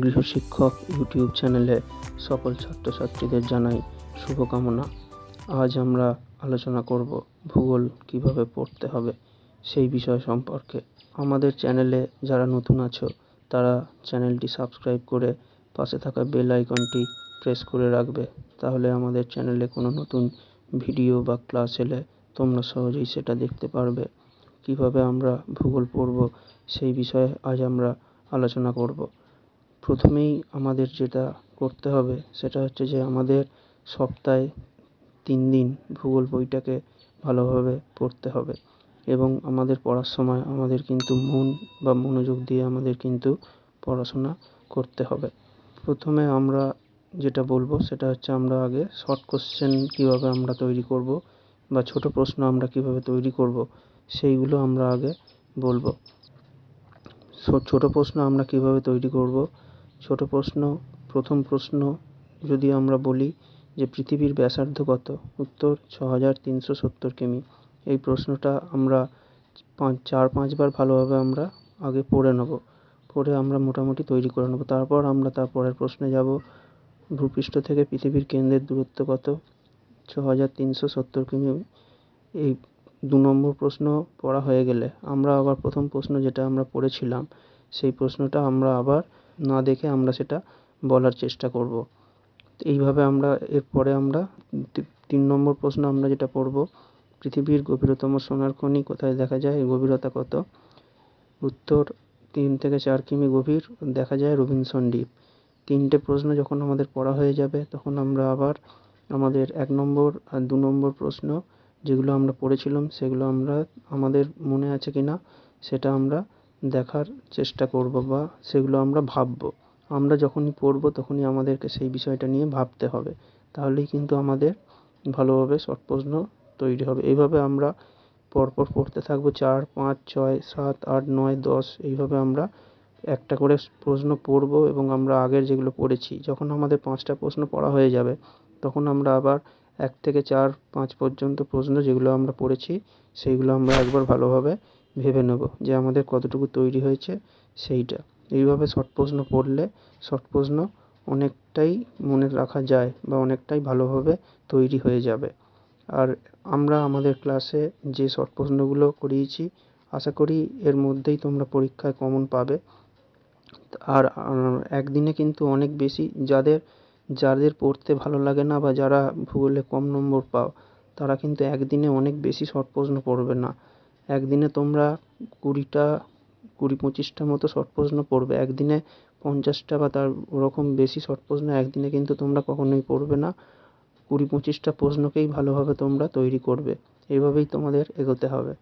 গৃহশিক্ষক YouTube চ্যানেলে সকল ছাত্রছাত্রীদের জানাই শুভকামনা। আজ আমরা আলোচনা করব ভূগোল কীভাবে পড়তে হবে সেই বিষয় সম্পর্কে। আমাদের চ্যানেলে যারা নতুন আছো, তারা চ্যানেলটি সাবস্ক্রাইব করে পাশে থাকা বেল আইকনটি প্রেস করে রাখবে। তাহলে আমাদের চ্যানেলে কোনো নতুন ভিডিও বা ক্লাস এলে তোমরা সহজেই সেটা দেখতে পারবে। কীভাবে আমরা ভূগোল পড়ব সেই বিষয়ে আজ আমরা আলোচনা করব। প্রথমেই আমাদের যেটা করতে হবে সেটা হচ্ছে যে আমাদের সপ্তাহে তিন দিন ভূগোল বইটাকে ভালোভাবে পড়তে হবে। এবং আমাদের পড়ার সময় আমাদের কিন্তু মন বা মনোযোগ দিয়ে আমাদের কিন্তু পড়াশোনা করতে হবে। প্রথমে আমরা যেটা বলব সেটা হচ্ছে আমরা আগে শর্ট কোশ্চেন কীভাবে আমরা তৈরি করব বা ছোট প্রশ্ন আমরা কীভাবে তৈরি করব সেইগুলো আমরা আগে বলব। ছোট প্রশ্ন আমরা কীভাবে তৈরি করব? ছোট প্রশ্ন, প্রথম প্রশ্ন যদি আমরা বলি যে পৃথিবীর ব্যাসার্ধ কত? উত্তর ছ হাজার তিনশো সত্তর কিমি। এই প্রশ্নটা আমরা পাঁচ, চার, পাঁচবার ভালোভাবে আমরা আগে পড়ে নেব। পড়ে আমরা মোটামুটি তৈরি করে নেব। তারপর আমরা তার পরের প্রশ্নে যাব। ভূপৃষ্ঠ থেকে পৃথিবীর কেন্দ্রের দূরত্ব কত? ছ হাজার তিনশো সত্তর কিমি। এই দু নম্বর প্রশ্ন পড়া হয়ে গেলে আমরা আবার প্রথম প্রশ্ন যেটা আমরা পড়েছিলাম, সেই প্রশ্নটা আমরা আবার না দেখে আমরা সেটা বলার চেষ্টা করব। এইভাবে আমরা এরপরে আমরা তিন নম্বর প্রশ্ন আমরা যেটা পড়ব, পৃথিবীর গভীরতম সোনার খনি কোথায় দেখা যায়? গভীরতা কত? উত্তর, তিন থেকে চার কিমি গভীর দেখা যায় রবিনসন দ্বীপ। তিনটে প্রশ্ন যখন আমাদের পড়া হয়ে যাবে, তখন আমরা আবার আমাদের এক নম্বর আর দু নম্বর প্রশ্ন যেগুলো আমরা পড়েছিলাম, সেগুলো আমরা আমাদের মনে আছে কি না সেটা আমরা দেখার চেষ্টা করব বা সেগুলো আমরা ভাববো। আমরা যখনই পড়ব তখনই আমাদেরকে সেই বিষয়টা নিয়ে ভাবতে হবে। তাহলেই কিন্তু আমাদের ভালোভাবে শর্ট প্রশ্ন তৈরি হবে। এইভাবে আমরা পরপর পড়তে থাকব, চার, পাঁচ, ছয়, সাত, আট, নয়, দশ, এইভাবে আমরা একটা করে প্রশ্ন পড়ব এবং আমরা আগের যেগুলো পড়েছি, যখন আমাদের পাঁচটা প্রশ্ন পড়া হয়ে যাবে, তখন আমরা আবার এক থেকে চার, পাঁচ পর্যন্ত প্রশ্ন যেগুলো আমরা পড়েছি, সেইগুলো আমরা একবার ভালোভাবে ভেবে নেব যে আমাদের কতটুকু তৈরি হয়েছে সেইটা। এইভাবে শর্ট প্রশ্ন পড়লে শর্ট প্রশ্ন অনেকটাই মনে রাখা যায় বা অনেকটাই ভালোভাবে তৈরি হয়ে যাবে। আর আমরা আমাদের ক্লাসে যে শর্ট প্রশ্নগুলো করিয়েছি, আশা করি এর মধ্যেই তোমরা পরীক্ষায় কমন পাবে। আর একদিনে কিন্তু অনেক বেশি যাদের যাদের পড়তে ভালো লাগে না বা যারা ভূগোলে কম নম্বর পাও, তারা কিন্তু একদিনে অনেক বেশি শর্ট প্রশ্ন পড়বে না। একদিনে তোমরা কুড়িটা, কুড়ি পঁচিশটা মতো শর্ট প্রশ্ন পড়বে। একদিনে পঞ্চাশটা বা তার ওরকম বেশি শর্ট প্রশ্ন একদিনে কিন্তু তোমরা কখনোই পড়বে না। কুড়ি পঁচিশটা প্রশ্নকেই ভালোভাবে তোমরা তৈরি করবে। এইভাবেই তোমাদের এগোতে হবে।